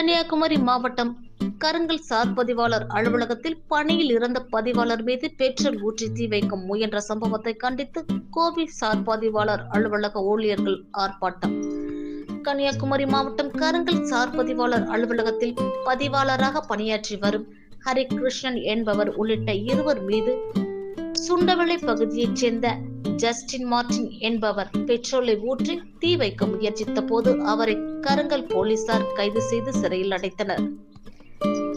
கன்னியாகுமரி மாவட்டம் கருங்கல் சார் பதிவாளர் அலுவலகத்தில் பணியில் இருந்த பதிவாளர் மீது பெட்ரோல் ஊற்றி தீ வைக்க முயன்ற சம்பவத்தை கண்டித்து கோபி சார் பதிவாளர் அலுவலக ஊழியர்கள் ஆர்ப்பாட்டம். கன்னியாகுமரி மாவட்டம் கருங்கல் சார் பதிவாளர் அலுவலகத்தில் பதிவாளராக பணியாற்றி வரும் ஹரிகிருஷ்ணன் என்பவர் உள்ளிட்ட இருவர் மீது சுண்டவளை பகுதியைச் சேர்ந்த ஜஸ்டின் மார்டின் என்பவர் பெட்ரோலை ஊற்றி தீ வைக்க முயற்சித்த போது அவரை கருங்கல் போலீசார் கைது செய்து சிறையில் அடைத்தனர்.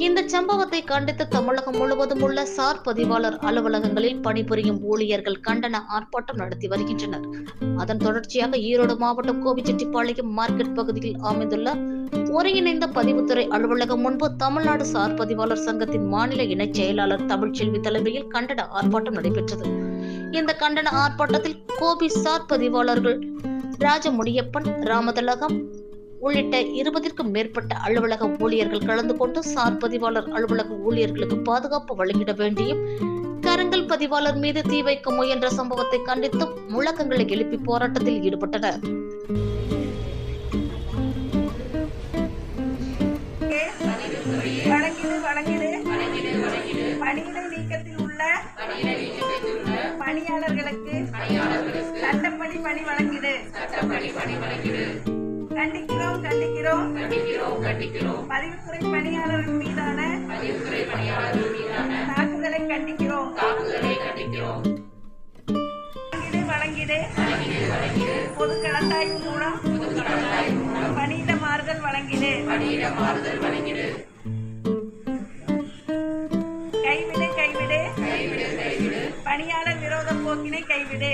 இந்த சம்பவத்தை கண்டித்து தமிழகம் முழுவதும் உள்ள சார் பதிவாளர் அலுவலகங்களில் பணிபுரியும் ஊழியர்கள் கண்டன ஆர்ப்பாட்டம் நடத்தி வருகின்றனர். அதன் தொடர்ச்சியாக ஈரோடு மாவட்டம் கோபிச்செட்டிப்பாளையம் மார்க்கெட் பகுதியில் அமைந்துள்ள ஒருங்கிணைந்த பதிவுத்துறை அலுவலகம் முன்பு தமிழ்நாடு சார் பதிவாளர் சங்கத்தின் மாநில இணைச் செயலாளர் தமிழ்ச்செல்வி தலைமையில் கண்டன ஆர்ப்பாட்டம் நடைபெற்றது. இந்த கண்டன ஆர்ப்பாட்டத்தில் கோபி சார் பதிவாளர்கள் ராஜமுடியப்பன் ராமதலகம் உள்ளிட்ட இருபதிற்கும் மேற்பட்ட அலுவலக ஊழியர்கள் கலந்து கொண்டு சார் பதிவாளர் அலுவலக ஊழியர்களுக்கு பாதுகாப்பு வழங்கிட வேண்டியும் கரங்கல் பதிவாளர் மீது தீ வைக்க முயன்ற சம்பவத்தை கண்டித்தும் முழக்கங்களை எழுப்பி போராட்டத்தில் ஈடுபட்டனர். வணங்கிடு வணங்கிடு. பணியிடை நீக்கத்தில் உள்ள பணியாளர்களுக்கு சட்டப்படி பணி வழங்கிடு. கண்டிக்கிறோம் கண்டிக்கிறோம். பதிவுத்துறை பணியாளர்கள் மீதான தாக்குதலை கண்டிக்கிறோம். வழங்கிடு வழங்கிடு. பொது கலந்தாய்வு மூலம் பணியிட மாறுதல் வழங்கிடு. கைவிடு.